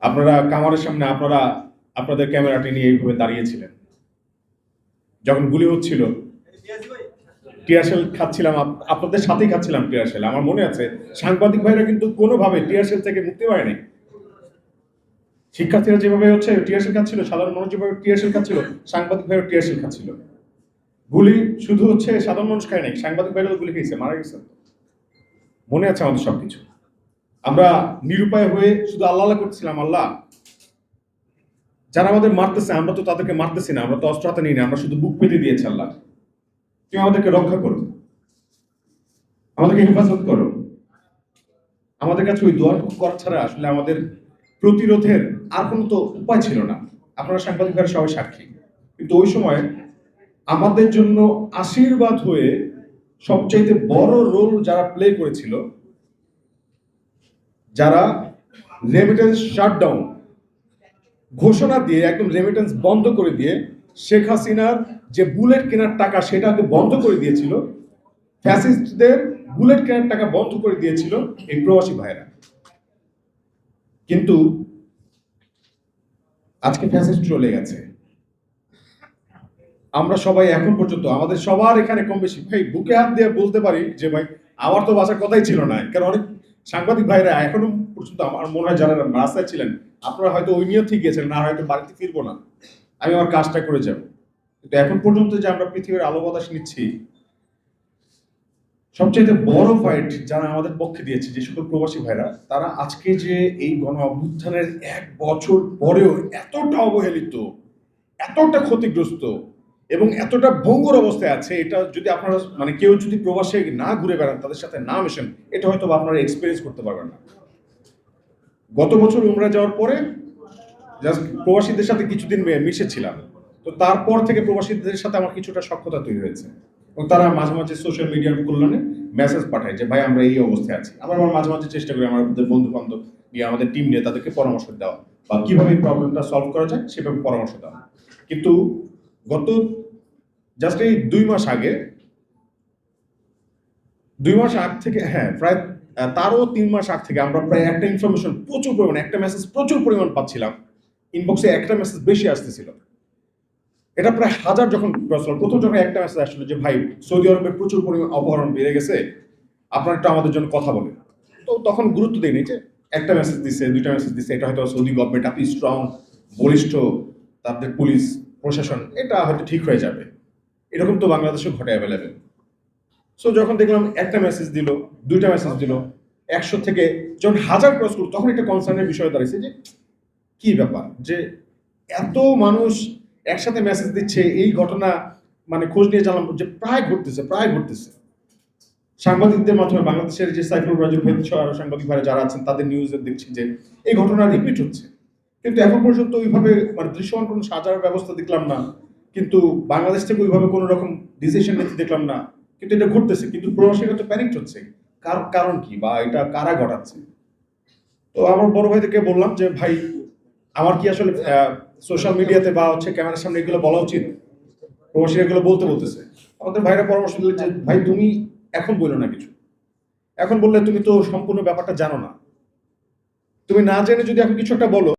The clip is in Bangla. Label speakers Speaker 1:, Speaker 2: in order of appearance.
Speaker 1: আপনারা কামারের সামনে আপনারা, আপনাদের ক্যামেরাটি নিয়ে এইভাবে দাঁড়িয়েছিলেন। যখন গুলি হচ্ছিল, টিয়ারশেল খাচ্ছিলাম, আপ- আপনাদের সাথেই খাচ্ছিলাম টিয়ারশেল। আমার মনে আছে, সাংবাদিক ভাইরা কিন্তু কোনোভাবে টিয়ারশেল থেকে মুক্তি পায়নি শিক্ষার্থীরা যেভাবে হচ্ছে, টিয়ারশেল খাচ্ছিল, সাধারণ মানুষ যেভাবে টিয়ারশেল খাচ্ছিল, সাংবাদিক ভাইরা টিয়ারশেল খাচ্ছিল। গুলি শুধু হচ্ছে সাধারণ মানুষ খায় নাই, সাংবাদিক ভাইরা গুলি খেয়েছে, মারা গেছে। মনে আছে আমাদের সবকিছু। আমরা নিরুপায় হয়ে শুধু আল্লাহ আল্লাহ করছিলাম আল্লাহ। যারা আমাদের মারতেছে, আমরা তো তাদেরকে মারতেছি না, আমরা তো অস্ত্র হাতে নিই না, আমরা শুধু বুক পেতে দিয়েছি আল্লাহ। তুমি আমাদেরকে রক্ষা করো। আমাদেরকে হেফাজত করো। আমাদের কাছে ওই দোয়ার করা ছাড়া আসলে আমাদের প্রতিরোধের আর কোনো তো উপায় ছিল না। আপনারা সাংবাদিক ভাইরা সবাই সাক্ষী। কিন্তু ওই সময় আমাদের জন্য আশীর্বাদ হয়ে সবচাইতে বড় রোল যারা প্লে করেছিল যারা রেমিটেন্স শাটডাউন ঘোষণা দিয়ে, একদম রেমিটেন্স বন্ধ করে দিয়ে, শেখ হাসিনার যে বুলেট কেনার টাকা সেটাকে বন্ধ করে দিয়েছিল ফ্যাসিস্টদের বুলেট কেনার টাকা বন্ধ করে দিয়েছিল এই প্রবাসী ভাইরা কিন্তু আজকে ফ্যাসিস্ট চলে গেছে। আমরা সবাই এখন পর্যন্ত, আমাদের সবার এখানে কম বেশি ভাই, বুকে হাত দিয়ে বলতে পারি যে, ভাই, আমার তো বাসার কথাই ছিল না, কারণ অনেক সাংবাদিক ভাইরা এখনও পর্যন্ত আমার মনে হয় যারা রাস্তায় ছিলেন, আপনারা হয়তো ওই নিয়ে ঠিক গেছেন, না হয়তো বাড়িতে ফিরবো না। আমি আমার কাজটা করে যাব। কিন্তু এখন পর্যন্ত যে আমরা পৃথিবীর আলো বাতাস নিচ্ছি সবচেয়ে বড় ফাইট যারা আমাদের পক্ষে দিয়েছে, যে সকল প্রবাসী ভাইরা, তারা আজকে যে এই গণ অভ্যুত্থানের এক বছর পরেও এতটা অবহেলিত, এতটা ক্ষতিগ্রস্ত এবং এতটা ভঙ্গুর অবস্থায় আছে, এটা যদি আপনারা মানে কেউ যদি প্রবাসে না ঘুরে বেড়ান, তাদের সাথে না মেশেন, এটা হয়তো আপনারা এক্সপিরিয়েন্স করতে পারবেন না। গত বছর উমরা যাওয়ার পরে জাস্ট প্রবাসীদের সাথে কিছুদিন মিশেছিলাম। তো তারপর থেকে প্রবাসীদের সাথে আমার কিছুটা সক্ষতা তৈরি হয়েছে। এবং তারা মাঝে মাঝে সোশ্যাল মিডিয়ার কল্যাণে মেসেজ পাঠায় যে, ভাই, আমরা এই অবস্থায় আছি। আমরা আমার মাঝে মাঝে চেষ্টা করি আমাদের বন্ধু বান্ধব নিয়ে, আমাদের টিম নিয়ে তাদেরকে পরামর্শ দেওয়া বা কীভাবে এই প্রবলেমটা সলভ করা যায়, সেভাবে পরামর্শ দেওয়া। কিন্তু গত জাস্ট এই দুই মাস আগে, দুই মাস আগ থেকে হ্যাঁ প্রায় তারও তিন মাস আগ থেকে আমরা প্রায় একটা ইনফরমেশন প্রচুর পরিমাণ, একটা মেসেজ প্রচুর পরিমাণ পাচ্ছিলাম। ইনবক্সে একটা মেসেজ বেশি আসতেছিল। এটা প্রায় হাজার যখন প্রথম যখন একটা মেসেজ আসলো যে, ভাই সৌদি আরবে প্রচুর পরিমাণ অপহরণ বেড়ে গেছে, আপনার একটু আমাদের জন্য কথা বলেন। তো তখন গুরুত্ব দেয়নি যে, একটা মেসেজ দিছে, দুইটা মেসেজ দিছে, এটা হয়তো সৌদি গভর্নমেন্ট আপনি স্ট্রং বলিষ্ঠ, তাদের পুলিশ প্রশাসন, এটা হয়তো ঠিক হয়ে যাবে। এরকম তো বাংলাদেশে ঘটে অ্যাভেলেবেল সো যখন দেখলাম একটা মেসেজ দিল, দুইটা মেসেজ দিল, একশো থেকে যখন হাজার ক্রস করল, তখন একটা কনসার্নের বিষয় দাঁড়িয়েছে যে, কি ব্যাপার? যে এত মানুষ একসাথে মেসেজ দিচ্ছে, এই ঘটনা মানে খোঁজ নিয়ে জানলাম যে প্রায় ঘটতেছে প্রায় ঘটতেছে। সাংবাদিকদের মাধ্যমে বাংলাদেশের যে সাইফুল রাজুল ভেদ সহ আরও সাংবাদিক ভাইরা যারা আছেন, তাদের নিউজে দেখছি যে এই ঘটনা রিপিট হচ্ছে। কিন্তু এখন পর্যন্ত ওইভাবে মানে দৃশ্যমান কোনো সাজার ব্যবস্থা দেখলাম না। কিন্তু বাংলাদেশ থেকে ওইভাবে কোনো রকম ডিসিশন নিতে দেখলাম না। কিন্তু এটা ঘটতেছে, কিন্তু প্রবাসীরা তো প্যানিক হচ্ছে। কার, কারণ কি বা এটা কারা ঘটাচ্ছে? তো আমার বড় ভাইদেরকে বললাম যে, ভাই, আমার কি আসলে সোশ্যাল মিডিয়াতে বা হচ্ছে ক্যামেরার সামনে এগুলো বলা উচিত? প্রবাসীরা এগুলো বলতে বলতেছে। আমাদের ভাইরা পরামর্শ দিলেন যে, ভাই, তুমি এখন বলো না কিছু। এখন বললে তুমি তো সম্পূর্ণ ব্যাপারটা জানো না। তুমি না জেনে যদি এখন কিছু একটা বলো